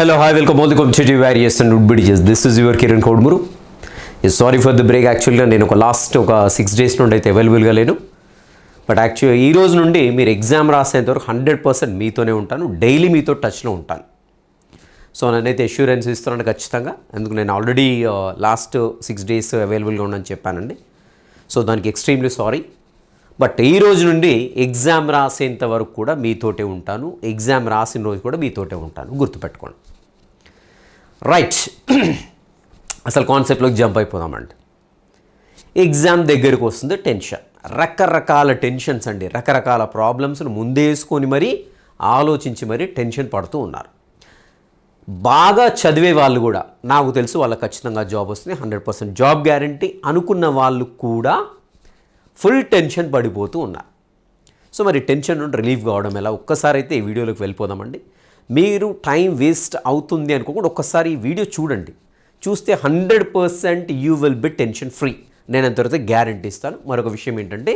Hello, hi, welcome all. The competitive various and would be just this is your Kiran Kodmuru. Sorry for the break యాక్చువల్గా నేను ఒక last ఒక six days నుండి అయితే అవైలబుల్గా లేను. బట్ యాక్చువల్ ఈ రోజు నుండి మీరు ఎగ్జామ్ రాసేంత వరకు హండ్రెడ్ పర్సెంట్ మీతోనే ఉంటాను. డైలీ మీతో టచ్లో ఉంటాను. సో నేనైతే అష్యూరెన్స్ ఇస్తున్నాను ఖచ్చితంగా. ఎందుకు నేను ఆల్రెడీ లాస్ట్ సిక్స్ డేస్ అవైలబుల్గా ఉండని చెప్పానండి. సో దానికి ఎక్స్ట్రీమ్లీ సారీ బట్ ఈ రోజు నుండి ఎగ్జామ్ రాసేంత వరకు కూడా మీతోటే ఉంటాను. ఎగ్జామ్ రాసిన రోజు కూడా మీతోటే ఉంటాను. గుర్తుపెట్టుకోండి. రైట్ అసలు కాన్సెప్ట్లోకి జంప్ అయిపోదామండి. ఎగ్జామ్ దగ్గరికి వస్తుంది టెన్షన్ రకరకాల టెన్షన్స్ అండి. రకరకాల ప్రాబ్లమ్స్ను ముందేసుకొని మరీ ఆలోచించి మరీ టెన్షన్ పడుతూ ఉన్నారు. బాగా చదివే వాళ్ళు కూడా నాకు తెలుసు వాళ్ళకి ఖచ్చితంగా జాబ్ వస్తుంది హండ్రెడ్ పర్సెంట్ జాబ్ గ్యారంటీ అనుకున్న వాళ్ళు కూడా ఫుల్ టెన్షన్ పడిపోతూ ఉన్నారు. సో మరి టెన్షన్ నుండి రిలీఫ్ కావడం ఎలా? ఒక్కసారైతే ఈ వీడియోలోకి వెళ్ళిపోదామండి. మీరు టైం వేస్ట్ అవుతుంది అనుకోకుండా ఒక్కసారి ఈ వీడియో చూడండి. చూస్తే hundred percent you will be tension free. నేను అంతవరకు గ్యారంటీ ఇస్తాను. మరొక విషయం ఏంటంటే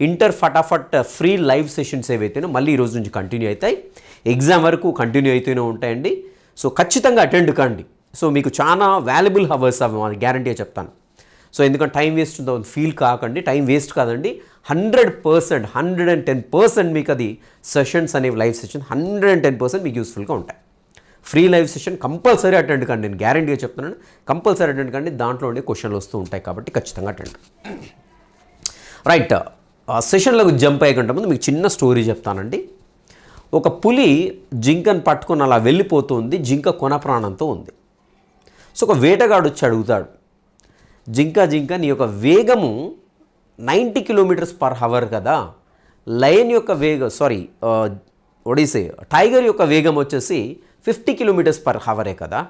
ఇంటర్ ఫటాఫట్ ఫ్రీ లైవ్ సెషన్స్ ఏవైతేనో మళ్ళీ ఈ రోజు నుంచి కంటిన్యూ అవుతాయి. ఎగ్జామ్ వరకు కంటిన్యూ అవుతూనే ఉంటాయండి. సో ఖచ్చితంగా అటెండ్ కండి. సో మీకు చాలా వాల్యుబుల్ హవర్స్ అవి గ్యారంటీ చెప్తాను. సో ఎందుకంటే టైం వేస్ట్ ఉందో ఫీల్ కాకండి టైం వేస్ట్ కాదండి. Hundred percent hundred and ten percent మీకు అది సెషన్స్ అనేవి live session hundred and ten percent మీకు యూస్ఫుల్గా ఉంటాయి. Free live session compulsory attend కండి నేను గ్యారంటీగా చెప్తున్నాను. కంపల్సరీ అటెండ్ కండి దాంట్లో ఉండే క్వశ్చన్లు వస్తూ ఉంటాయి కాబట్టి ఖచ్చితంగా అటెండ్. రైట్ ఆ సెషన్లకు జంప్ అయ్యకుండా ముందు మీకు చిన్న స్టోరీ చెప్తానండి. ఒక పులి జింకను పట్టుకొని అలా వెళ్ళిపోతుంది జింక కొన ప్రాణంతో ఉంది. సో ఒక వేటగాడు వచ్చి అడుగుతాడు జింక జింక నీ యొక్క వేగము నైంటీ కిలోమీటర్స్ పర్ హవర్ కదా. లయన్ యొక్క వేగం సారీ ఒడిసే టైగర్ యొక్క వేగం వచ్చేసి ఫిఫ్టీ కిలోమీటర్స్ పర్ హవరే కదా.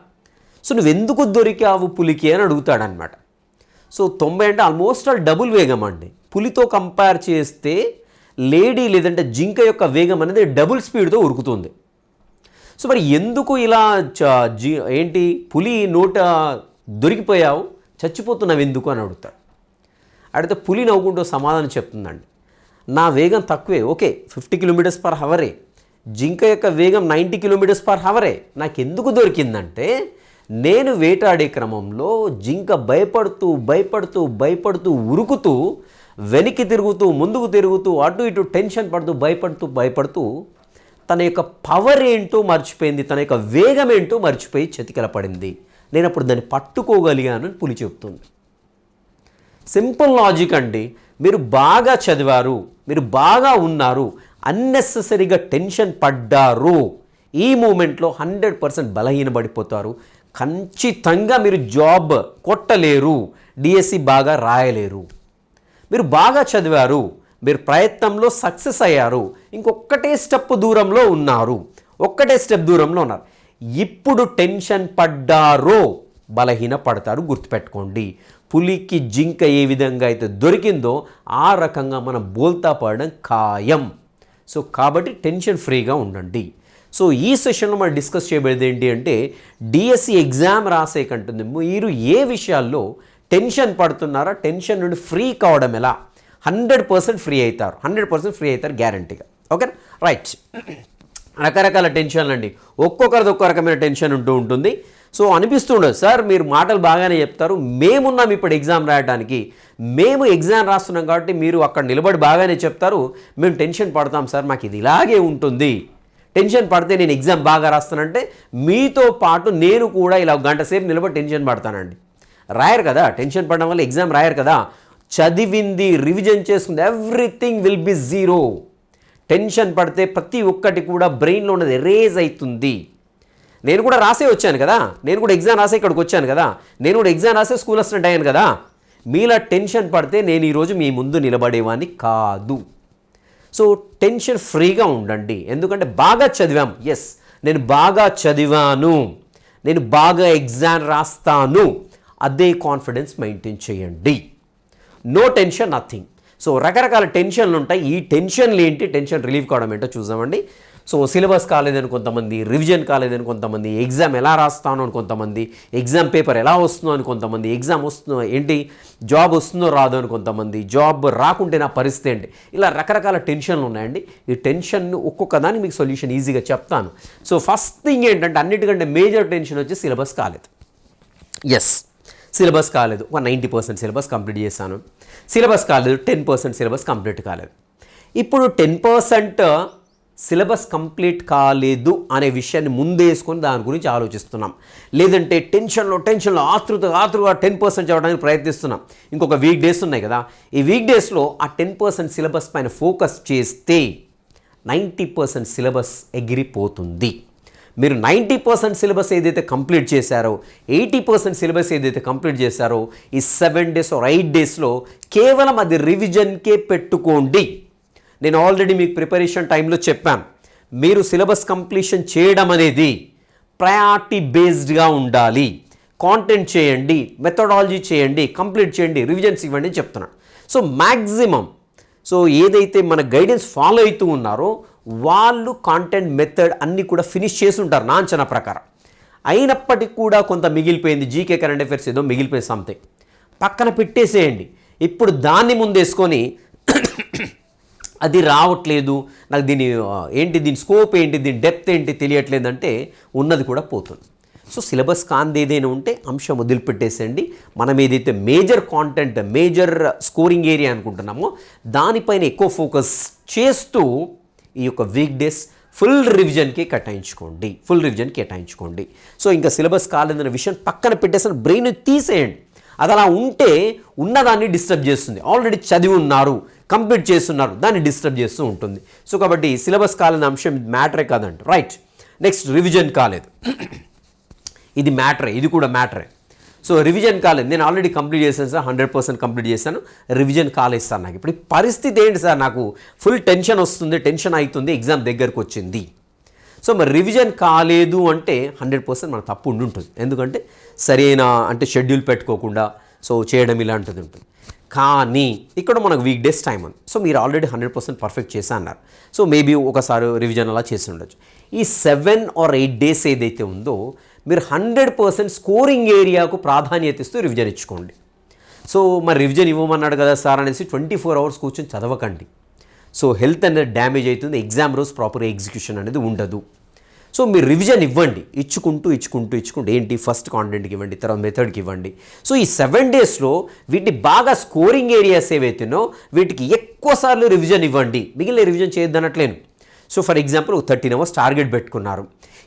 సో నువ్వెందుకు దొరికావు పులికి అని అడుగుతాడనమాట సో తొంభై అంటే ఆల్మోస్ట్ ఆల్ డబుల్ వేగం అండి. పులితో కంపేర్ చేస్తే లేడీ లేదంటే జింక యొక్క వేగం అనేది డబుల్ స్పీడ్తో ఉరుకుతుంది. సో మరి ఎందుకు ఇలా చ- ఏంటి పులి నోట దొరికిపోయావు? చచ్చిపోతున్నావు ఎందుకు అని అడుగుతాడు. అడిగితే పులి నవ్వుకుంటూ సమాధానం చెప్తుందండి. నా వేగం తక్కువే ఓకే ఫిఫ్టీ కిలోమీటర్స్ పర్ హవరే. జింక యొక్క వేగం నైంటీ కిలోమీటర్స్ పర్ హవరే. నాకు ఎందుకు దొరికిందంటే నేను వేటాడే క్రమంలో జింక భయపడుతూ భయపడుతూ భయపడుతూ ఉరుకుతూ వెనక్కి తిరుగుతూ ముందుకు తిరుగుతూ అటు ఇటు టెన్షన్ పడుతూ భయపడుతూ భయపడుతూ తన యొక్క పవర్ ఏంటో మర్చిపోయింది తన యొక్క వేగం ఏంటో మర్చిపోయి చతికిల పడింది నేను అప్పుడు దాన్ని పట్టుకోగలిగాను అని పులి చెప్తుంది సింపుల్ లాజిక్ అండి. మీరు బాగా చదివారు మీరు బాగా ఉన్నారు అన్నెసెసరీగా టెన్షన్ పడ్డారు ఈ మూమెంట్లో హండ్రెడ్ పర్సెంట్ బలహీనపడిపోతారు ఖచ్చితంగా మీరు జాబ్ కొట్టలేరు డిఎస్సి బాగా రాయలేరు. మీరు బాగా చదివారు మీరు ప్రయత్నంలో సక్సెస్ అయ్యారు ఇంకొక్కటే స్టెప్ దూరంలో ఉన్నారు ఒక్కటే స్టెప్ దూరంలో ఉన్నారు. ఇప్పుడు టెన్షన్ పడ్డారో బలహీన పడతారు గుర్తుపెట్టుకోండి. పులికి జింక ఏ విధంగా అయితే దొరికిందో ఆ రకంగా మనం బోల్తా పడడం ఖాయం. సో కాబట్టి టెన్షన్ ఫ్రీగా ఉండండి. సో ఈ సెషన్లో మనం డిస్కస్ చేయబడేది ఏంటి అంటే డిఎస్సి ఎగ్జామ్ రాసే కంటుంది. మీరు ఏ విషయాల్లో టెన్షన్ పడుతున్నారా టెన్షన్ నుండి ఫ్రీ కావడం ఎలా? హండ్రెడ్ పర్సెంట్ ఫ్రీ అవుతారు. హండ్రెడ్ పర్సెంట్ ఫ్రీ అవుతారు గ్యారంటీగా. Okay right. రకరకాల టెన్షన్లు అండి. ఒక్కొక్కరిది ఒక్కో రకమైన టెన్షన్ ఉంటూ ఉంటుంది. సో అనిపిస్తుండదు సార్ మీరు మాటలు బాగానే చెప్తారు. మేమున్నాం ఇప్పుడు ఎగ్జామ్ రాయడానికి మేము ఎగ్జామ్ రాస్తున్నాం కాబట్టి మీరు అక్కడ నిలబడి బాగానే చెప్తారు. మేము టెన్షన్ పడతాం సార్ మాకు ఇది ఇలాగే ఉంటుంది. టెన్షన్ పడితే నేను ఎగ్జామ్ బాగా రాస్తానంటే మీతో పాటు నేను కూడా ఇలా ఒక గంట సేపు నిలబడి టెన్షన్ పడతానండి. రాయరు కదా టెన్షన్ పడడం వల్ల ఎగ్జామ్ రాయరు కదా. చదివింది రివిజన్ చేసుకుంది everything will be zero. Tension పడితే ప్రతి ఒక్కటి కూడా బ్రెయిన్లో ఉన్నది ఎరేజ్ అవుతుంది నేను కూడా రాసే వచ్చాను కదా? నేను కూడా ఎగ్జామ్ రాసే ఇక్కడికి వచ్చాను కదా? నేను కూడా ఎగ్జామ్ రాసే స్కూల్ అసిస్టెంట్ అయ్యాను కదా? మీలా టెన్షన్ పడితే నేను ఈరోజు మీ ముందు నిలబడేవాడిని కాదు. సో టెన్షన్ ఫ్రీగా ఉండండి. ఎందుకంటే బాగా చదివాం. ఎస్ నేను బాగా చదివాను. నేను బాగా ఎగ్జామ్ రాస్తాను. అదే కాన్ఫిడెన్స్ మెయింటైన్ చేయండి. No tension nothing. సో రకరకాల టెన్షన్లు ఉంటాయి. ఈ టెన్షన్లు ఏంటి? టెన్షన్ రిలీఫ్ కావడం ఏంటో చూద్దామండి. సో సిలబస్ కాలేదని కొంతమంది రివిజన్ కాలేదని కొంతమంది ఎగ్జామ్ ఎలా రాస్తాను అని కొంతమంది ఎగ్జామ్ పేపర్ ఎలా వస్తుందో అని కొంతమంది ఎగ్జామ్ వస్తుందో ఏంటి జాబ్ వస్తుందో రాదో అని కొంతమంది జాబ్ రాకుంటే నా పరిస్థితి ఏంటి? ఇలా రకరకాల టెన్షన్లు ఉన్నాయండి. ఈ టెన్షన్ ఒక్కొక్క దానికి మీకు సొల్యూషన్ ఈజీగా చెప్తాను. సో ఫస్ట్ థింగ్ ఏంటంటే అన్నిటికంటే మేజర్ టెన్షన్ వచ్చి సిలబస్ కాలేదు. ఎస్ సిలబస్ కాలేదు. ఒక నైంటీ పర్సెంట్ సిలబస్ కంప్లీట్ చేశాను. సిలబస్ కాలేదు టెన్ పర్సెంట్ సిలబస్ కంప్లీట్ కాలేదు. ఇప్పుడు టెన్ పర్సెంట్ సిలబస్ కంప్లీట్ కాలేదు అనే విషయాన్ని ముందేసుకొని దాని గురించి ఆలోచిస్తున్నాం. లేదంటే టెన్షన్లో టెన్షన్లో ఆతృత ఆతృగా టెన్ పర్సెంట్ చదవడానికి ప్రయత్నిస్తున్నాం. ఇంకొక వీక్ డేస్ ఉన్నాయి కదా. ఈ వీక్ డేస్లో ఆ టెన్ పర్సెంట్ సిలబస్ పైన ఫోకస్ చేస్తే నైంటీ పర్సెంట్ సిలబస్ ఎగిరిపోతుంది. మీరు నైంటీ పర్సెంట్ సిలబస్ ఏదైతే కంప్లీట్ చేశారో ఎయిటీ పర్సెంట్ సిలబస్ ఏదైతే కంప్లీట్ చేశారో ఈ సెవెన్ డేస్ ఆర్ ఎయిట్ డేస్లో కేవలం అది రివిజన్కే పెట్టుకోండి. నేను ఆల్రెడీ మీకు ప్రిపరేషన్ టైంలో చెప్పాను. మీరు సిలబస్ కంప్లీషన్ చేయడం అనేది ప్రయారిటీ బేస్డ్గా ఉండాలి. కాంటెంట్ చేయండి మెథడాలజీ చేయండి కంప్లీట్ చేయండి రివిజన్స్ ఇవ్వండి అని చెప్తున్నాను. సో మ్యాక్సిమం సో ఏదైతే మన గైడెన్స్ ఫాలో అవుతూ ఉన్నారో వాళ్ళు కాంటెంట్ మెథడ్ అన్నీ కూడా ఫినిష్ చేసి ఉంటారు నా అంచనా ప్రకారం. అయినప్పటికీ కూడా కొంత మిగిలిపోయింది. జీకే కరెంట్ అఫైర్స్ ఏదో మిగిలిపోయింది సంథింగ్ పక్కన పెట్టేసేయండి. ఇప్పుడు దాన్ని ముందేసుకొని అది రావట్లేదు. నాకు దీని ఏంటి దీని స్కోప్ ఏంటి దీని డెప్త్ ఏంటి తెలియట్లేదంటే ఉన్నది కూడా పోతుంది. సో సిలబస్ కాంది ఏదైనా ఉంటే అంశం వదిలిపెట్టేసేయండి. మనం ఏదైతే major content major scoring area అనుకుంటున్నామో దానిపైన ఎక్కువ ఫోకస్ చేస్తూ ఈ యొక్క వీక్ డేస్ ఫుల్ రివిజన్కి కేటాయించుకోండి. ఫుల్ రివిజన్ కేటాయించుకోండి. సో ఇంకా సిలబస్ కాలేదన్న విషయం పక్కన పెట్టేసిన బ్రెయిన్ తీసేయండి. అది అలా ఉంటే ఉన్నదాన్ని డిస్టర్బ్ చేస్తుంది. ఆల్రెడీ చదివి ఉన్నారు కంప్లీట్ చేస్తున్నారు దాన్ని డిస్టర్బ్ చేస్తూ ఉంటుంది. సో కాబట్టి సిలబస్ కాలేని అంశం మ్యాటరే కాదంట. రైట్ నెక్స్ట్ రివిజన్ కాలేదు. ఇది మ్యాటరే ఇది కూడా మ్యాటరే సో రివిజన్ కాలేదు. నేను ఆల్రెడీ కంప్లీట్ చేశాను సార్ హండ్రెడ్ పర్సెంట్ కంప్లీట్ చేశాను. రివిజన్ కాలేదు సార్ నాకు. ఇప్పుడు పరిస్థితి ఏంటి సార్ నాకు? ఫుల్ టెన్షన్ వస్తుంది టెన్షన్ అవుతుంది ఎగ్జామ్ దగ్గరకు వచ్చింది. సో మరి రివిజన్ కాలేదు అంటే హండ్రెడ్ పర్సెంట్ మన తప్పు ఉండి ఉంటుంది. ఎందుకంటే సరైన అంటే షెడ్యూల్ పెట్టుకోకుండా సో చేయడం ఇలాంటిది ఉంటుంది. కానీ ఇక్కడ మనకు వీక్ డేస్ టైం ఉంది. సో మీరు ఆల్రెడీ హండ్రెడ్ పర్సెంట్ పర్ఫెక్ట్ చేశా అన్నారు సో మేబీ ఒకసారి రివిజన్ అలా చేసి ఉండొచ్చు. ఈ సెవెన్ ఆర్ ఎయిట్ డేస్ ఏదైతే ఉందో మీరు హండ్రెడ్ పర్సెంట్ స్కోరింగ్ ఏరియాకు ప్రాధాన్యత ఇస్తూ రివిజన్ ఇచ్చుకోండి. సో మరి రివిజన్ ఇవ్వమన్నాడు కదా సార్ అనేసి ట్వంటీ ఫోర్ అవర్స్ కూర్చొని చదవకండి. సో హెల్త్ అనేది డ్యామేజ్ అవుతుంది ఎగ్జామ్ రోజు ప్రాపర్ ఎగ్జిక్యూషన్ అనేది ఉండదు. సో మీరు రివిజన్ ఇవ్వండి. ఇచ్చుకుంటూ ఇచ్చుకుంటూ ఇచ్చుకుంటూ ఏంటి? ఫస్ట్ కాంటెంట్కి ఇవ్వండి తర్వాత మెథడ్కి ఇవ్వండి. సో ఈ సెవెన్ డేస్లో వీటిని బాగా స్కోరింగ్ ఏరియాస్ ఏవైతేనో వీటికి ఎక్కువసార్లు రివిజన్ ఇవ్వండి. మిగిలిన revision చేయొద్దనట్లేను. So for example thirteen hours target పెట్టుకున్నారు.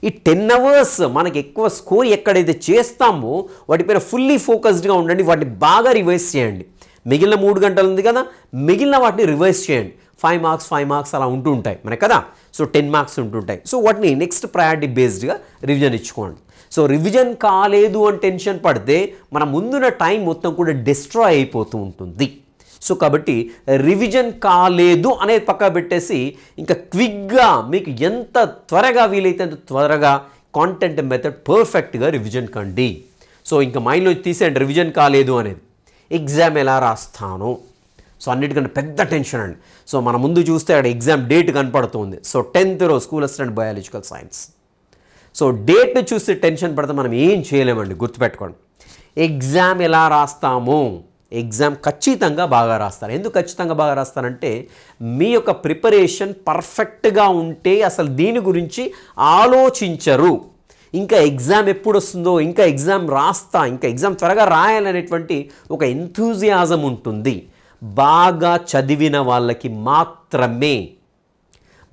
ఈ టెన్ అవర్స్ మనకి ఎక్కువ స్కోర్ ఎక్కడైతే చేస్తామో వాటిపైన ఫుల్లీ ఫోకస్డ్గా ఉండండి వాటిని బాగా రివైజ్ చేయండి. మిగిలిన మూడు గంటలు ఉంది కదా మిగిలిన వాటిని రివైజ్ చేయండి. ఫైవ్ మార్క్స్ ఫైవ్ మార్క్స్ అలా ఉంటూ ఉంటాయి మనకి కదా. సో టెన్ మార్క్స్ ఉంటుంటాయి సో వాటిని నెక్స్ట్ ప్రయారిటీ బేస్డ్గా రివిజన్ ఇచ్చుకోండి. సో రివిజన్ కాలేదు అని టెన్షన్ పడితే మన ముందున్న టైం మొత్తం కూడా డిస్ట్రాయ్ అయిపోతూ ఉంటుంది. సో కాబట్టి రివిజన్ కాలేదు అనేది పక్క పెట్టేసి ఇంకా క్విక్గా మీకు ఎంత త్వరగా వీలైతే అంత త్వరగా కాంటెంట్ మెథడ్ పర్ఫెక్ట్గా రివిజన్ కండి. సో ఇంకా మైండ్లో తీసేయండి రివిజన్ కాలేదు అనేది. ఎగ్జామ్ ఎలా రాస్తాను? సో అన్నిటికంటే పెద్ద టెన్షన్ అండి. సో మన ముందు చూస్తే అక్కడ ఎగ్జామ్ డేట్ కనపడుతుంది. సో టెన్త్ రోజు school assistant biological science so డేట్ని చూసి టెన్షన్ పడితే మనం ఏం చేయలేమండి గుర్తుపెట్టుకోండి. ఎగ్జామ్ ఎలా రాస్తాము? ఎగ్జామ్ ఖచ్చితంగా బాగా రాస్తారు. ఎందుకు ఖచ్చితంగా బాగా రాస్తారంటే మీ యొక్క ప్రిపరేషన్ పర్ఫెక్ట్గా ఉంటే అసలు దీని గురించి ఆలోచించరు. ఇంకా ఎగ్జామ్ ఎప్పుడు వస్తుందో ఇంకా ఎగ్జామ్ రాస్తా ఇంకా ఎగ్జామ్ త్వరగా రాయాలనేటువంటి ఒక ఎంతూజియాజం ఉంటుంది. బాగా చదివిన వాళ్ళకి మాత్రమే.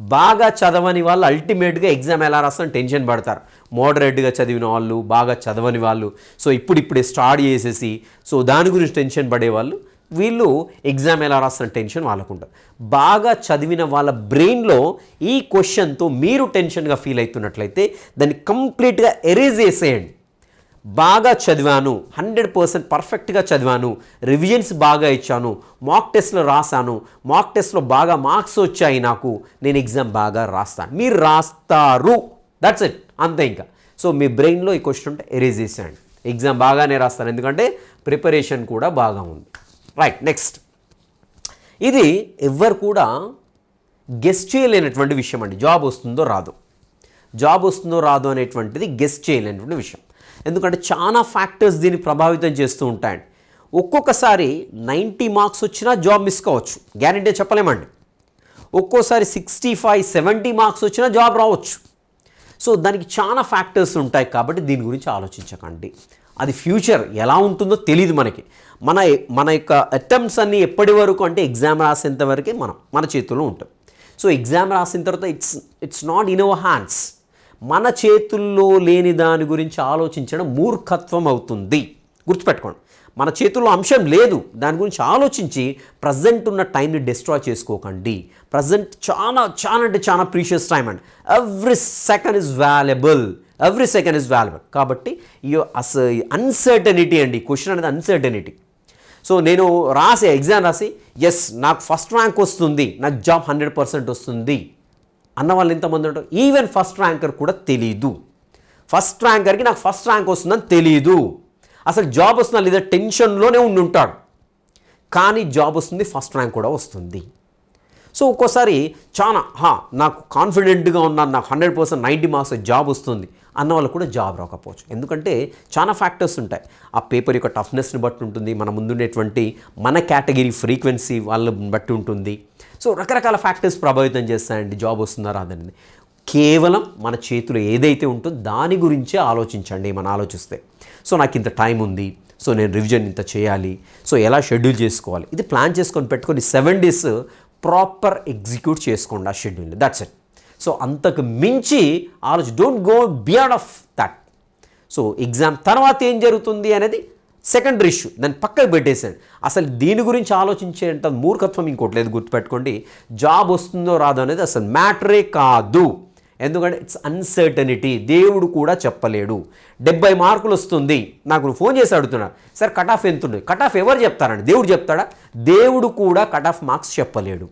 బాగా చదవని వాళ్ళు అల్టిమేట్గా ఎగ్జామ్ ఎలా రాస్తాను టెన్షన్ పడతారు. మోడరేట్గా చదివిన వాళ్ళు బాగా చదవని వాళ్ళు. సో ఇప్పుడు ఇప్పుడే స్టార్ట్ చేసేసి సో దాని గురించి టెన్షన్ పడేవాళ్ళు వీళ్ళు ఎగ్జామ్ ఎలా రాస్తున్న టెన్షన్ వాళ్ళకు ఉంటుంది బాగా చదివిన వాళ్ళ బ్రెయిన్లో ఈ క్వశ్చన్తో మీరు టెన్షన్గా ఫీల్ అవుతున్నట్లయితే దాన్ని కంప్లీట్గా ఎరేజ్ చేసేయండి. బాగా చదివాను. హండ్రెడ్ పర్సెంట్ పర్ఫెక్ట్గా చదివాను. రివిజన్స్ బాగా ఇచ్చాను. మాక్ టెస్ట్లో రాశాను. మాక్ టెస్ట్లో బాగా మార్క్స్ వచ్చాయి నాకు. నేను ఎగ్జామ్ బాగా రాస్తాను. మీరు రాస్తారు. దట్స్ ఇట్ అంతే ఇంకా. సో మీ బ్రెయిన్లో ఈ క్వశ్చన్ ఉంటే ఎరేజ్ చేసేయండి. ఎగ్జామ్ బాగానే రాస్తాను ఎందుకంటే ప్రిపరేషన్ కూడా బాగా ఉంది. రైట్ నెక్స్ట్ ఇది ఎవ్వరు కూడా గెస్ట్ చేయలేనటువంటి విషయం అండి. జాబ్ వస్తుందో రాదో. జాబ్ వస్తుందో రాదో అనేటువంటిది గెస్ట్ చేయలేనటువంటి విషయం. ఎందుకంటే చాలా ఫ్యాక్టర్స్ దీన్ని ప్రభావితం చేస్తూ ఉంటాయండి. ఒక్కొక్కసారి నైంటీ మార్క్స్ వచ్చినా జాబ్ మిస్ కావచ్చు. గ్యారంటీ చెప్పలేమండి. ఒక్కోసారి సిక్స్టీ ఫైవ్ సెవెంటీ మార్క్స్ వచ్చినా జాబ్ రావచ్చు. సో దానికి చాలా ఫ్యాక్టర్స్ ఉంటాయి కాబట్టి దీని గురించి ఆలోచించకండి. అది ఫ్యూచర్ ఎలా ఉంటుందో తెలియదు మనకి. మన మన యొక్క అటెంప్ట్స్ అన్నీ ఎప్పటి వరకు అంటే ఎగ్జామ్ రాసేంత వరకే మనం మన చేతుల్లో ఉంటాం. సో ఎగ్జామ్ రాసిన తర్వాత it's it's not in our hands మన చేతుల్లో లేని దాని గురించి ఆలోచించడం మూర్ఖత్వం అవుతుంది. గుర్తుపెట్టుకోండి. మన చేతుల్లో అంశం లేదు. దాని గురించి ఆలోచించి ప్రజెంట్ ఉన్న టైంని డిస్ట్రాయ్ చేసుకోకండి. ప్రజెంట్ చాలా చాలా అంటే చాలా precious time and. Every second is valuable every second is valuable కాబట్టి ఈ అస అన్సర్టనిటీ అండి. క్వశ్చన్ అనేది అన్సర్టనిటీ సో నేను రాసే ఎగ్జామ్ రాసి ఎస్ నాకు ఫస్ట్ ర్యాంక్ వస్తుంది. నాకు జాబ్ హండ్రెడ్ పర్సెంట్ వస్తుంది. అన్న వాళ్ళు ఎంతమంది ఉంటారు. ఈవెన్ ఫస్ట్ ర్యాంకర్ కూడా తెలీదు. ఫస్ట్ ర్యాంకర్కి నాకు ఫస్ట్ ర్యాంక్ వస్తుందని తెలీదు. అసలు జాబ్ వస్తుందా లేదా టెన్షన్లోనే ఉండి ఉంటాడు కానీ జాబ్ వస్తుంది ఫస్ట్ ర్యాంక్ కూడా వస్తుంది. సో ఒక్కోసారి చాలా హా నాకు కాన్ఫిడెంట్గా ఉన్నాను నాకు hundred percent ninety marks job వస్తుంది అన్న వాళ్ళు కూడా జాబ్ రాకపోవచ్చు. ఎందుకంటే చాలా ఫ్యాక్టర్స్ ఉంటాయి. ఆ పేపర్ యొక్క టఫ్నెస్ని బట్టి ఉంటుంది మన ముందుండేటువంటి మన కేటగిరీ ఫ్రీక్వెన్సీ వాళ్ళని బట్టి ఉంటుంది. సో రకరకాల ఫ్యాక్టర్స్ ప్రభావితం చేస్తాయండి జాబ్ వస్తుందా రాదనేది కేవలం మన చేతిలో ఏదైతే ఉంటుందో దాని గురించే ఆలోచించండి మనం ఆలోచిస్తే. సో నాకు ఇంత టైం ఉంది సో నేను రివిజన్ ఇంత చేయాలి సో ఎలా షెడ్యూల్ చేసుకోవాలి. ఇది ప్లాన్ చేసుకొని పెట్టుకొని సెవెన్ డేస్ ప్రాపర్ ఎగ్జిక్యూట్ చేసుకోండి ఆ షెడ్యూల్ దట్స్ ఇట్ సో అంతకు మించి ఆలోచి don't go beyond of that so exam తర్వాత ఏం జరుగుతుంది అనేది సెకండరీ ఇష్యూ దాన్ని పక్కకు పెట్టేసాను అసలు దీని గురించి ఆలోచించేంత మూర్ఖత్వం ఇంకోటి లేదు గుర్తుపెట్టుకోండి. జాబ్ వస్తుందో రాదో అనేది అసలు మ్యాటరే కాదు. ఎందుకంటే ఇట్స్ అన్సర్టనిటీ దేవుడు కూడా చెప్పలేడు. డెబ్బై మార్కులు వస్తుంది. నాకు నువ్వు ఫోన్ చేసి అడుగుతున్నాడు సార్ కట్ ఆఫ్ ఎంత ఉంది కట్ ఆఫ్ ఎవరు చెప్తారండి? దేవుడు చెప్తాడా? దేవుడు కూడా కట్ ఆఫ్ మార్క్స్ చెప్పలేడు.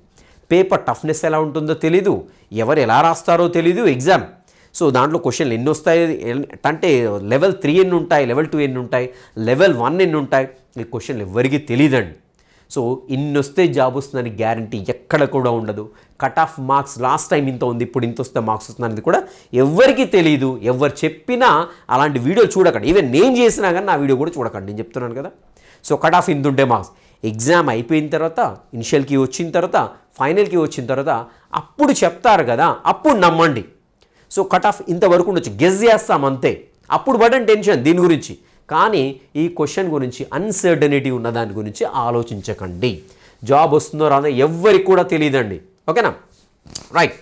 పేపర్ టఫ్నెస్ ఎలా ఉంటుందో తెలీదు. ఎవరు ఎలా రాస్తారో తెలీదు. ఎగ్జామ్ సో దాంట్లో క్వశ్చన్లు ఎన్ని వస్తాయి? అంటే లెవెల్ త్రీ ఎన్ని ఉంటాయి? లెవెల్ టూ ఎన్ని ఉంటాయి? లెవెల్ వన్ ఎన్ని ఉంటాయి? ఈ క్వశ్చన్లు ఎవరికి తెలియదండి సో ఇన్ని వస్తే జాబ్ వస్తుందని గ్యారంటీ ఎక్కడ కూడా ఉండదు. Cut off marks last time ఇంత ఉంది ఇప్పుడు ఇంత వస్తే మార్క్స్ వస్తుందనేది కూడా ఎవరికి తెలియదు ఎవరు చెప్పినా అలాంటి వీడియో చూడకండి. ఈవెన్ నేను చేసినా కానీ నా వీడియో కూడా చూడకండి. నేను చెప్తున్నాను కదా. సో కట్ ఆఫ్ ఇంత ఉంటే మార్క్స్. ఎగ్జామ్ అయిపోయిన తర్వాత ఇనిషియల్కి వచ్చిన తర్వాత ఫైనల్కి వచ్చిన తర్వాత అప్పుడు చెప్తారు కదా. అప్పుడు నమ్మండి. సో కట్ ఆఫ్ ఇంతవరకు ఉండొచ్చు. గెస్ చేస్తాం అంతే. అప్పుడు పడని టెన్షన్ దీని గురించి. కానీ ఈ క్వశ్చన్ గురించి అన్సర్టనిటీ ఉన్న దాని గురించి ఆలోచించకండి. జాబ్ వస్తుందో రాదో ఎవ్వరికి కూడా తెలియదండి. ఓకేనా? రైట్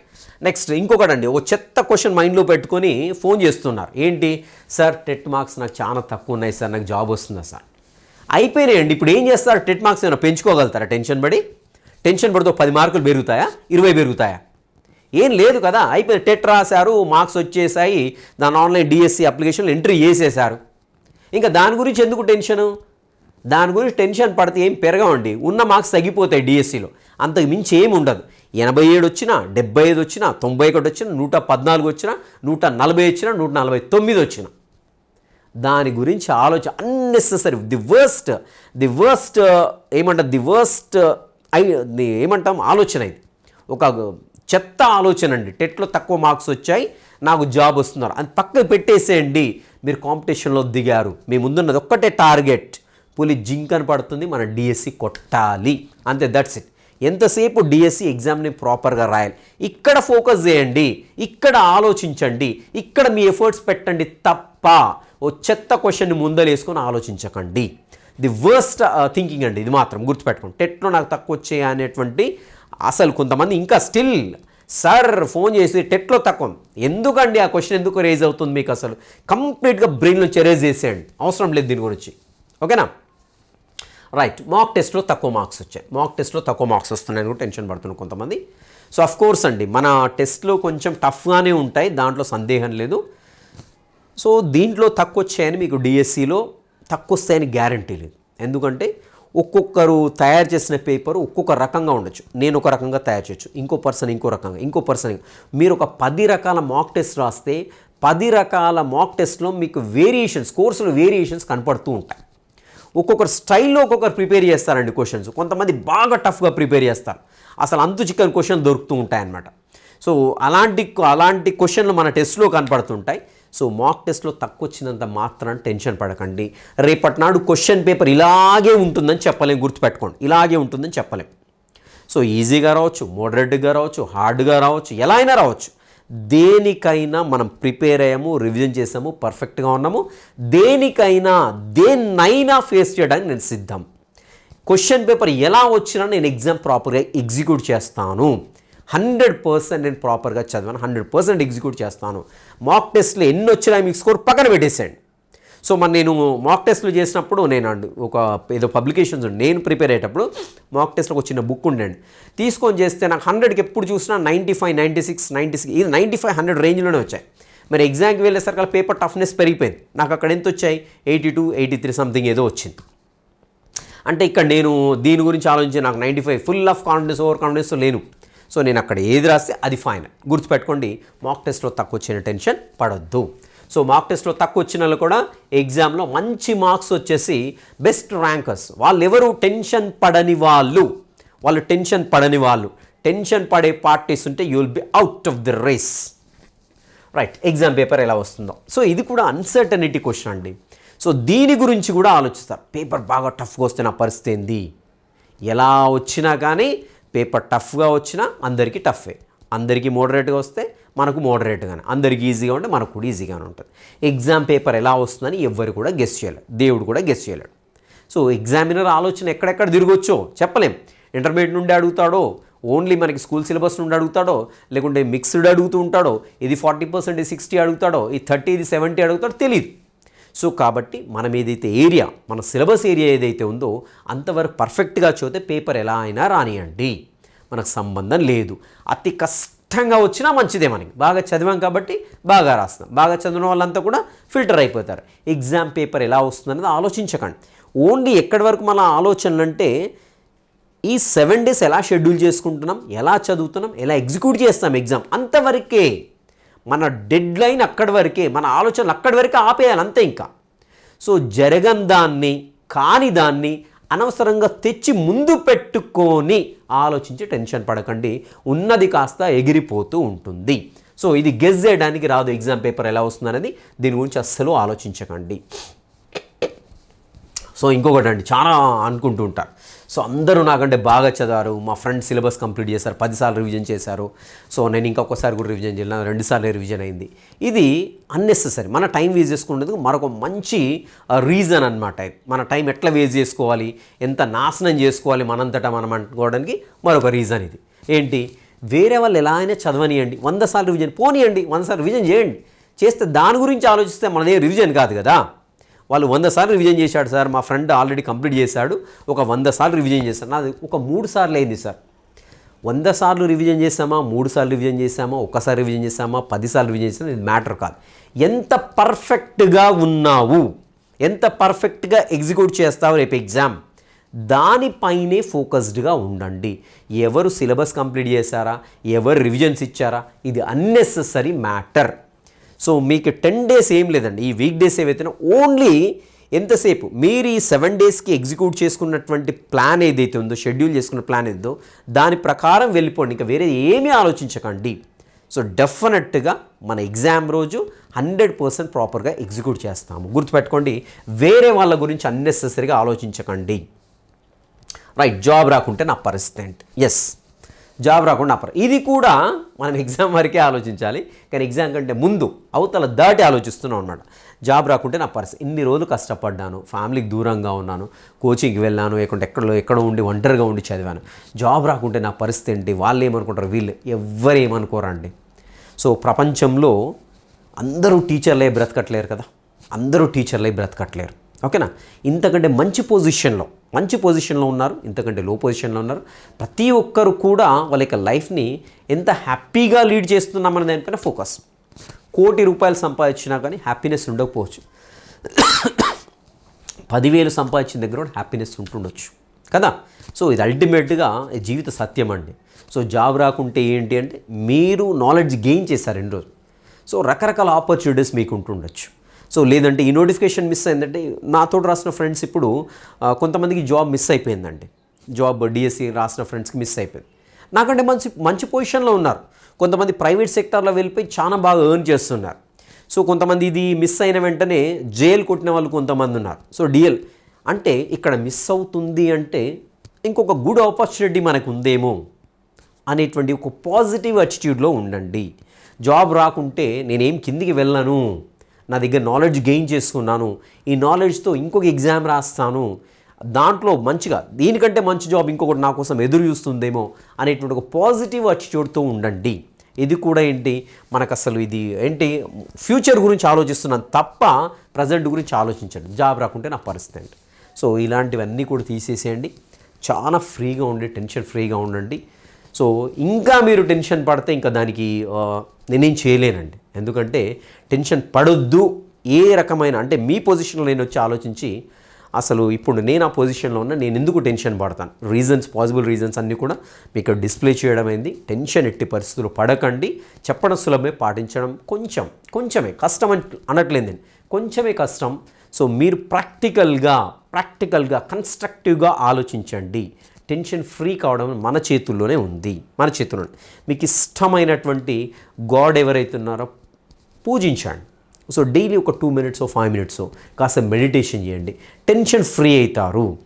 నెక్స్ట్ ఇంకొకటండి. ఓ చెత్త క్వశ్చన్ మైండ్లో పెట్టుకొని ఫోన్ చేస్తున్నారు. ఏంటి? సార్ టెట్ మార్క్స్ నాకు చాలా తక్కువ ఉన్నాయి సార్ నాకు జాబ్ వస్తుందా సార్ అయిపోయినాయండి. ఇప్పుడు ఏం చేస్తారు? టెట్ మార్క్స్ ఏమైనా పెంచుకోగలుగుతారా? టెన్షన్ పడి? టెన్షన్ పడితే పది మార్కులు పెరుగుతాయా? ఇరవై పెరుగుతాయా? ఏం లేదు కదా. అయిపోయింది టెట్ రాశారు మార్క్స్ వచ్చేసాయి. దాని ఆన్లైన్ డిఎస్సి అప్లికేషన్లు ఎంట్రీ చేసేశారు ఇంకా దాని గురించి ఎందుకు టెన్షను? దాని గురించి టెన్షన్ పడితే ఏం పెరగవండి. ఉన్న మార్క్స్ తగ్గిపోతాయి డిఎస్సిలో అంతకు మించి ఏమి ఉండదు. ఎనభై ఏడు వచ్చినా డెబ్బై ఐదు వచ్చినా తొంభై ఒకటి వచ్చినా నూట పద్నాలుగు వచ్చినా నూట నలభై వచ్చినా నూట నలభై తొమ్మిది వచ్చినా. దాని గురించి ఆలోచన unnecessary the worst the worst ఏమంటారు ది వర్స్ట్ ఐ ఏమంటాం ఆలోచన ఇది. ఒక చెత్త ఆలోచన అండి. టెట్లో తక్కువ మార్క్స్ వచ్చాయి. నాకు జాబ్ వస్తున్నారు. అది పక్కకు పెట్టేసేయండి. మీరు కాంపిటీషన్లో దిగారు. మీ ముందున్నది ఒక్కటే టార్గెట్. పులి జింకని పడుతుంది. మన డిఎస్సి కొట్టాలి. అంతే దట్స్ ఇట్ ఎంతసేపు డిఎస్సి ఎగ్జామ్ని ప్రాపర్గా రాయాలి? ఇక్కడ ఫోకస్ చేయండి. ఇక్కడ ఆలోచించండి. ఇక్కడ మీ ఎఫర్ట్స్ పెట్టండి తప్ప ఓ చెత్త క్వశ్చన్ని ముందలేసుకొని ఆలోచించకండి. ది వర్స్ట్ థింకింగ్ అండి. ఇది మాత్రం గుర్తుపెట్టుకోండి. టెట్లో నాకు తక్కువ వచ్చాయి అనేటువంటి అసలు కొంతమంది ఇంకా స్టిల్ సార్ ఫోన్ చేసి టెట్లో తక్కువ. ఎందుకండి ఆ క్వశ్చన్ ఎందుకు రేజ్ అవుతుంది మీకు అసలు? కంప్లీట్గా బ్రెయిన్ నుంచి ఎరేజ్ చేసేయండి. అవసరం లేదు దీని గురించి. ఓకేనా? రైట్ మాక్ టెస్ట్లో తక్కువ మార్క్స్ వచ్చాయి. మాక్ టెస్ట్లో తక్కువ మార్క్స్ వస్తున్నాయని కూడా టెన్షన్ పడుతున్నారు కొంతమంది. సో అఫ్ కోర్స్ అండి మన టెస్ట్లో కొంచెం టఫ్గానే ఉంటాయి. దాంట్లో సందేహం లేదు. సో దీంట్లో తక్కువ వచ్చాయని మీకు డిఎస్సిలో తక్కువ వస్తాయని గ్యారంటీ లేదు. ఎందుకంటే ఒక్కొక్కరు తయారు చేసిన పేపర్ ఒక్కొక్క రకంగా ఉండొచ్చు. నేను ఒక రకంగా తయారు చేయొచ్చు. ఇంకో పర్సన్ ఇంకో రకంగా ఇంకో పర్సన్ మీరు ఒక పది రకాల మాక్ టెస్ట్ రాస్తే పది రకాల మాక్ టెస్ట్లో మీకు వేరియేషన్స్ కోర్సులో వేరియేషన్స్ కనపడుతూ ఉంటాయి. ఒక్కొక్కరు స్టైల్లో ఒక్కొక్కరు ప్రిపేర్ చేస్తారండి క్వశ్చన్స్ కొంతమంది బాగా టఫ్గా ప్రిపేర్ చేస్తారు. అసలు అంతు చిక్కని క్వశ్చన్ దొరుకుతూ ఉంటాయన్నమాట. సో అలాంటి అలాంటి క్వశ్చన్లు మన టెస్ట్లో కనపడుతుంటాయి సో మాక్ టెస్ట్లో తక్కువ వచ్చినంత మాత్రం టెన్షన్ పడకండి. రేపటి నాడు క్వశ్చన్ పేపర్ ఇలాగే ఉంటుందని చెప్పలేం గుర్తుపెట్టుకోండి. ఇలాగే ఉంటుందని చెప్పలేం. సో ఈజీగా రావచ్చు మోడరేట్గా రావచ్చు హార్డ్గా రావచ్చు ఎలా అయినా రావచ్చు. దేనికైనా మనం ప్రిపేర్ అయ్యాము రివిజన్ చేసాము పర్ఫెక్ట్గా ఉన్నాము. దేనికైనా దేన్నైనా ఫేస్ చేయడానికి నేను సిద్ధం. క్వశ్చన్ పేపర్ ఎలా వచ్చినా నేను ఎగ్జామ్ ప్రాపర్గా ఎగ్జిక్యూట్ చేస్తాను. హండ్రెడ్ పర్సెంట్ నేను ప్రాపర్గా చదివాను హండ్రెడ్ పర్సెంట్ ఎగ్జిక్యూట్ చేస్తాను. మాక్ టెస్ట్లో ఎన్ని వచ్చినా మీకు స్కోర్ పక్కన పెట్టేసేయండి. సో మరి నేను మాక్ టెస్ట్లు చేసినప్పుడు నేను అండ్ ఒక ఏదో పబ్లికేషన్స్ ఉండి నేను ప్రిపేర్ అయ్యేటప్పుడు మాక్ టెస్ట్లో ఒక చిన్న బుక్ ఉండండి తీసుకొని చేస్తే నాకు హండ్రెడ్కి ఎప్పుడు చూసినా ninety five ninety six ninety six ఇది నైంటీ ఫైవ్ హండ్రెడ్ రేంజ్లోనే వచ్చాయి. మరి ఎగ్జామ్కి వెళ్ళేసరికి పేపర్ టఫ్నెస్ పెరిగిపోయింది. నాకు అక్కడ ఎంత వచ్చాయి? Eighty two eighty three something ఏదో వచ్చింది. అంటే ఇక్కడ నేను దీని గురించి ఆలోచించి నాకు ninety five full of confidence over confidence లేను. సో నేను అక్కడ ఏది రాస్తే అది ఫైన్ గుర్తుపెట్టుకోండి మాక్ టెస్ట్లో తక్కువ వచ్చిన టెన్షన్ పడొద్దు. సో మాక్ టెస్ట్లో తక్కువ వచ్చిన వాళ్ళు కూడా ఎగ్జామ్లో మంచి మార్క్స్ వచ్చేసి బెస్ట్ ర్యాంకర్స్ వాళ్ళు ఎవరు టెన్షన్ పడని వాళ్ళు. వాళ్ళు టెన్షన్ పడని వాళ్ళు. టెన్షన్ పడే పార్టీస్ ఉంటే you will be out of the race right exam paper ఎలా వస్తుందో. సో ఇది కూడా అన్సర్టనిటీ క్వశ్చన్ అండి. సో దీని గురించి కూడా ఆలోచిస్తారు. పేపర్ బాగా టఫ్గా వస్తే నా పరిస్థితి ఏంది? ఎలా వచ్చినా కానీ పేపర్ టఫ్గా వచ్చినా అందరికీ టఫే. అందరికీ మోడరేట్గా వస్తే మనకు మోడరేట్గానే అందరికీ ఈజీగా ఉంటే మనకు కూడా ఈజీగానే ఉంటుంది. ఎగ్జామ్ పేపర్ ఎలా వస్తుందని ఎవ్వరు కూడా గెస్ చేయలేడు దేవుడు కూడా గెస్ చేయలేడు. సో ఎగ్జామినర్ ఆలోచన ఎక్కడెక్కడ తిరగొచ్చో చెప్పలేం. ఇంటర్మీడియట్ నుండి అడుగుతాడో ఓన్లీ మనకి స్కూల్ సిలబస్ నుండి అడుగుతాడో లేకుంటే మిక్స్డ్ అడుగుతూ ఉంటాడో ఇది ఫార్టీ పర్సెంట్ సిక్స్టీ అడుగుతాడో ఇది థర్టీ ఇది సెవెంటీ అడుగుతాడో తెలియదు సో కాబట్టి మనం ఏదైతే ఏరియా మన సిలబస్ ఏరియా ఏదైతే ఉందో అంతవరకు పర్ఫెక్ట్గా చదివితే పేపర్ ఎలా అయినా రానియండి. మనకు సంబంధం లేదు. అతి కష్టంగా వచ్చినా మంచిదే మనకి. బాగా చదివాం కాబట్టి బాగా రాస్తాం బాగా చదివిన వాళ్ళంతా కూడా ఫిల్టర్ అయిపోతారు. ఎగ్జామ్ పేపర్ ఎలా వస్తుందనేది ఆలోచించకండి. ఓన్లీ ఎక్కడి వరకు మన ఆలోచనలు అంటే ఈ సెవెన్ డేస్ ఎలా షెడ్యూల్ చేసుకుంటున్నాం ఎలా చదువుతున్నాం ఎలా ఎగ్జిక్యూట్ చేస్తాం ఎగ్జామ్ అంతవరకే. మన డెడ్ లైన్ అక్కడి వరకే మన ఆలోచనలు అక్కడి వరకే ఆపేయాలి అంతే ఇంకా. సో జరగని దాన్ని కాని దాన్ని అనవసరంగా తెచ్చి ముందు పెట్టుకొని ఆలోచించి టెన్షన్ పడకండి. ఉన్నది కాస్త ఎగిరిపోతూ ఉంటుంది. సో ఇది గెస్ చేయడానికి రాదు ఎగ్జామ్ పేపర్ ఎలా వస్తుందనేది. దీని గురించి అస్సలు ఆలోచించకండి. సో ఇంకొకటి అండి చాలా అనుకుంటూ ఉంటారు సో అందరూ నాకంటే బాగా చదివారు. మా ఫ్రెండ్ సిలబస్ కంప్లీట్ చేశారు. పదిసార్లు రివిజన్ చేశారు. సో నేను ఇంకొకసారి కూడా రివిజన్ చేయలేదు. రెండుసార్లు రివిజన్ అయింది. ఇది అన్నెసెసరీ మన టైం వేస్ట్ చేసుకునేందుకు మరొక మంచి రీజన్ అనమాట మన టైం ఎట్లా వేస్ట్ చేసుకోవాలి? ఎంత నాశనం చేసుకోవాలి? మనంతటా మనం అనుకోవడానికి మరొక రీజన్ ఇది. ఏంటి? వేరే వాళ్ళు ఎలా అయినా చదవనియండి. వంద సార్లు రివిజన్ పోనీయండి. వంద సార్లు రివిజన్ చేయండి. చేస్తే దాని గురించి ఆలోచిస్తే మనదే రివిజన్ కాదు కదా. వాళ్ళు వంద సార్లు రివిజన్ చేశాడు సార్ మా ఫ్రెండ్ ఆల్రెడీ కంప్లీట్ చేశాడు ఒక వంద సార్లు రివిజన్ చేశాడు. నాది ఒక మూడు సార్లు అయింది సార్. వంద సార్లు రివిజన్ చేసామా మూడు సార్లు రివిజన్ చేసామా ఒకసారి రివిజన్ చేసామా పదిసార్లు రివిజన్ చేసామా ఇది మ్యాటర్ కాదు. ఎంత పర్ఫెక్ట్గా ఉన్నావు ఎంత పర్ఫెక్ట్గా ఎగ్జిక్యూట్ చేస్తావు రేపు ఎగ్జామ్? దానిపైనే ఫోకస్డ్గా ఉండండి. ఎవరు సిలబస్ కంప్లీట్ చేశారా ఎవరు రివిజన్స్ ఇచ్చారా ఇది అన్నెసెసరీ మ్యాటర్. సో మీకు టెన్ డేస్ ఏం లేదండి. ఈ వీక్ డేస్ ఏవైతే ఓన్లీ ఎంతసేపు? మీరు ఈ సెవెన్ డేస్కి ఎగ్జిక్యూట్ చేసుకున్నటువంటి ప్లాన్ ఏదైతే ఉందో షెడ్యూల్ చేసుకున్న ప్లాన్ ఏదో దాని ప్రకారం వెళ్ళిపోండి. ఇంకా వేరే ఏమీ ఆలోచించకండి. సో డెఫినెట్గా మన ఎగ్జామ్ రోజు హండ్రెడ్ పర్సెంట్ ప్రాపర్గా ఎగ్జిక్యూట్ చేస్తాము. గుర్తుపెట్టుకోండి వేరే వాళ్ళ గురించి అన్నెసెసరీగా ఆలోచించకండి. రైట్ జాబ్ రాకుంటే నా పరిస్థితి ఏంటి? ఎస్ జాబ్ రాకుండా ఆపరు ఇది కూడా మనం ఎగ్జామ్ వరకే ఆలోచించాలి. కానీ ఎగ్జామ్ కంటే ముందు అవతల దాటి ఆలోచిస్తున్నాం అనమాట జాబ్ రాకుంటే నా పరిస్థితి ఇన్ని రోజులు కష్టపడ్డాను ఫ్యామిలీకి దూరంగా ఉన్నాను కోచింగ్కి వెళ్ళాను లేకుంటే ఎక్కడో ఎక్కడో ఉండి ఒంటరిగా ఉండి చదివాను. జాబ్ రాకుంటే నా పరిస్థితి ఏంటి? వాళ్ళు ఏమనుకుంటారు? వీళ్ళు ఎవ్వరు ఏమనుకోరండి. సో ప్రపంచంలో అందరూ టీచర్లే బ్రతకట్లేరు కదా. అందరూ టీచర్లే బ్రతకట్లేరు. ఓకేనా? ఇంతకంటే మంచి పొజిషన్లో మంచి పొజిషన్లో ఉన్నారు ఇంతకంటే లో పొజిషన్లో ఉన్నారు. ప్రతి ఒక్కరు కూడా వాళ్ళ యొక్క లైఫ్ని ఎంత హ్యాపీగా లీడ్ చేస్తున్నామనే దానిపైన ఫోకస్. కోటి రూపాయలు సంపాదించినా కానీ హ్యాపీనెస్ ఉండకపోవచ్చు. పదివేలు సంపాదించిన దగ్గర కూడా హ్యాపీనెస్ ఉంటుండొచ్చు. కదా? సో ఇది అల్టిమేట్గా జీవిత సత్యం అండి. సో జాబ్ రాకుంటే ఏంటి అంటే మీరు నాలెడ్జ్ గెయిన్ చేశారు ఎన్ని రోజులు. సో రకరకాల ఆపర్చునిటీస్ మీకు ఉంటుండొచ్చు సో లేదంటే ఈ నోటిఫికేషన్ మిస్ అయిందంటే నాతో రాసిన ఫ్రెండ్స్ ఇప్పుడు కొంతమందికి జాబ్ మిస్ అయిపోయిందండి. జాబ్ డిఎస్సి రాసిన ఫ్రెండ్స్కి మిస్ అయిపోయింది. నాకంటే మంచి మంచి పొజిషన్లో ఉన్నారు. కొంతమంది ప్రైవేట్ సెక్టార్లో వెళ్ళిపోయి చాలా బాగా ఎర్న్ చేస్తున్నారు. సో కొంతమంది ఇది మిస్ అయిన వెంటనే జైల్ కొట్టిన వాళ్ళు కొంతమంది ఉన్నారు. సో డిఎల్ అంటే ఇక్కడ మిస్ అవుతుంది అంటే ఇంకొక గుడ్ ఆపర్చునిటీ మనకు ఉందేమో అనేటువంటి ఒక పాజిటివ్ అటిట్యూడ్లో ఉండండి. జాబ్ రాకుంటే నేనేం కిందికి వెళ్ళను. నా దగ్గర నాలెడ్జ్ గెయిన్ చేసుకున్నాను. ఈ నాలెడ్జ్తో ఇంకొక ఎగ్జామ్ రాస్తాను. దాంట్లో మంచిగా దీనికంటే మంచి జాబ్ ఇంకొకటి నా కోసం ఎదురు చూస్తుందేమో అనేటువంటి ఒక పాజిటివ్ అటిట్యూడ్తో ఉండండి. ఇది కూడా ఏంటి? మనకు అసలు ఇది ఏంటి? ఫ్యూచర్ గురించి ఆలోచిస్తున్నాను తప్ప ప్రజెంట్ గురించి ఆలోచించండి. జాబ్ రాకుంటే నా పరిస్థితి ఏంటి? సో ఇలాంటివన్నీ కూడా తీసేసేయండి. చాలా ఫ్రీగా ఉండి టెన్షన్ ఫ్రీగా ఉండండి. సో ఇంకా మీరు టెన్షన్ పడితే ఇంకా దానికి నేనేం చేయలేనండి. ఎందుకంటే టెన్షన్ పడొద్దు ఏ రకమైన అంటే మీ పొజిషన్లో నేను వచ్చి ఆలోచించి అసలు ఇప్పుడు నేను ఆ పొజిషన్లో ఉన్నా నేను ఎందుకు టెన్షన్ పడతాను? రీజన్స్ పాసిబుల్ రీజన్స్ అన్నీ కూడా మీకు డిస్ప్లే చేయడం అయింది టెన్షన్ ఎట్టి పరిస్థితులు పడకండి. చెప్పడం సులభమే పాటించడం కొంచెం కొంచెమే కష్టం అని అనట్లేదు కొంచెమే కష్టం. సో మీరు ప్రాక్టికల్గా ప్రాక్టికల్గా కన్స్ట్రక్టివ్గా ఆలోచించండి. టెన్షన్ ఫ్రీ కావడం మన చేతుల్లోనే ఉంది. మన చేతుల్లో మీకు ఇష్టమైనటువంటి గాడ్ ఎవరైతే ఉన్నారో పూజించండి. సో డైలీ ఒక టూ మినిట్స్ ఫైవ్ మినిట్స్ కాస్త మెడిటేషన్ చేయండి. టెన్షన్ ఫ్రీ అవుతారు.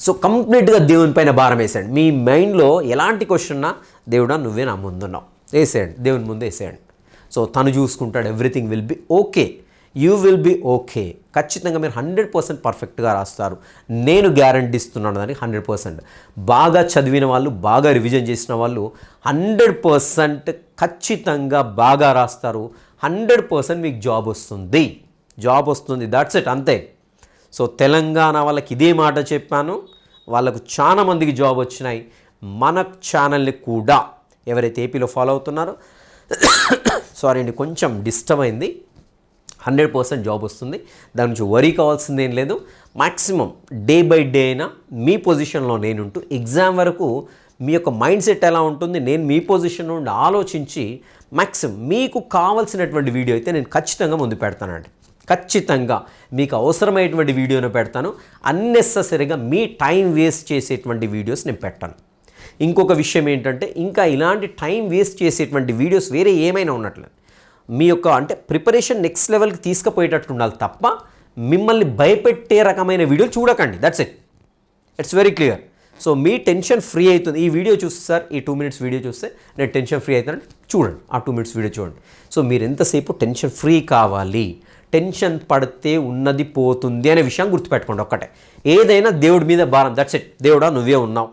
సో కంప్లీట్గా దేవుని పైన భారం వేసేయండి. మీ మైండ్లో ఎలాంటి క్వశ్చన్ ఉన్నా దేవుడా నువ్వే నా ముందున్నావు. వేసేయండి. దేవుని ముందు వేసేయండి. సో తను చూసుకుంటాడు. Everything will be okay. You will be okay. ఖచ్చితంగా మీరు హండ్రెడ్ పర్సెంట్ పర్ఫెక్ట్గా రాస్తారు. నేను గ్యారంటీ ఇస్తున్నాను దానికి హండ్రెడ్ పర్సెంట్. బాగా చదివిన వాళ్ళు బాగా రివిజన్ చేసిన వాళ్ళు హండ్రెడ్ పర్సెంట్ ఖచ్చితంగా బాగా రాస్తారు. హండ్రెడ్ పర్సెంట్ మీకు జాబ్ వస్తుంది. జాబ్ వస్తుంది. దట్స్ ఇట్ అంతే. సో తెలంగాణ వాళ్ళకి ఇదే మాట చెప్పాను. వాళ్ళకు చాలా మందికి జాబ్ వచ్చినాయి. మన ఛానల్ని కూడా ఎవరైతే ఏపీలో ఫాలో అవుతున్నారో సారీ అండి కొంచెం డిస్టర్బ్ అయింది. హండ్రెడ్ పర్సెంట్ జాబ్ వస్తుంది. దాని నుంచి వరీ కావాల్సింది ఏం లేదు. మ్యాక్సిమం డే బై డే అయినా మీ పొజిషన్లో నేనుంటూ ఎగ్జామ్ వరకు మీ యొక్క మైండ్ సెట్ ఎలా ఉంటుంది నేను మీ పొజిషన్ నుండి ఆలోచించి మ్యాక్సిమం మీకు కావాల్సినటువంటి వీడియో అయితే నేను ఖచ్చితంగా ముందు పెడతానండి. ఖచ్చితంగా మీకు అవసరమైనటువంటి వీడియోను పెడతాను. అన్నెసెసరీగా మీ టైం వేస్ట్ చేసేటువంటి వీడియోస్ నేను పెట్టాను. ఇంకొక విషయం ఏంటంటే ఇంకా ఇలాంటి టైం వేస్ట్ చేసేటువంటి వీడియోస్ వేరే ఏమైనా ఉన్నట్లేదు మీ యొక్క అంటే ప్రిపరేషన్ నెక్స్ట్ లెవెల్కి తీసుకుపోయేటట్టు ఉండాలి తప్ప మిమ్మల్ని భయపెట్టే రకమైన వీడియోలు చూడకండి. That's it it's very clear so me tension free అవుతుంది. ఈ వీడియో చూస్తే సార్ ఈ టూ మినిట్స్ వీడియో చూస్తే నేను టెన్షన్ ఫ్రీ అవుతానంటే చూడండి. ఆ టూ మినిట్స్ వీడియో చూడండి. సో మీరు ఎంతసేపు టెన్షన్ ఫ్రీ కావాలి? టెన్షన్ పడితే ఉన్నది పోతుంది అనే విషయం గుర్తుపెట్టుకోండి ఒక్కటే. ఏదైనా దేవుడి మీద భారం. దట్స్ ఇట్ దేవుడా నువ్వే ఉన్నావు.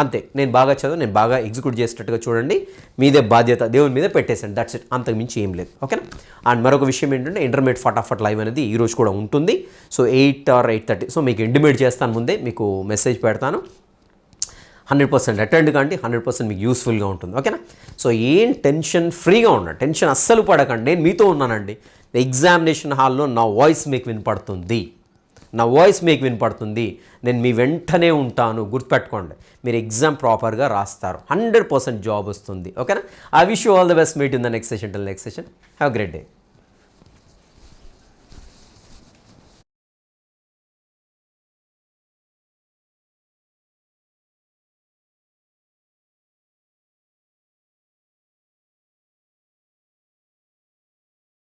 అంతే నేను బాగా చదువు నేను బాగా ఎగ్జిక్యూట్ చేసేటట్టుగా చూడండి మీదే బాధ్యత దేవుని మీద పెట్టేసండి దట్స్ ఇట్ అంతకు మించి ఏం లేదు ఓకేనా అండ్ మరొక విషయం ఏంటంటే ఇంటర్మీడియట్ ఫటాఫట్ లైవ్ అనేది ఈ రోజు కూడా ఉంటుంది. So eight or eight thirty so మీకు ఇంటిమేట్ చేస్తాను ముందే మీకు మెసేజ్ పెడతాను. హండ్రెడ్ పర్సెంట్ అటెండ్ కండి హండ్రెడ్ పర్సెంట్ మీకు యూస్ఫుల్గా ఉంటుంది ఓకేనా సో ఏం టెన్షన్ ఫ్రీగా ఉండండి టెన్షన్ అస్సలు పడకండి. నేను మీతో ఉన్నానండి. ఎగ్జామినేషన్ హాల్లో నా వాయిస్ మీకు వినపడుతుంది. నా వాయిస్ మీకు వినపడుతుంది. నేను మీ వెంటనే ఉంటాను. గుర్తుపెట్టుకోండి. మీరు ఎగ్జామ్ ప్రాపర్గా రాస్తారు. హండ్రెడ్ పర్సెంట్ జాబ్ వస్తుంది. ఓకేనా I wish you all the best meet in the next session till next session have great day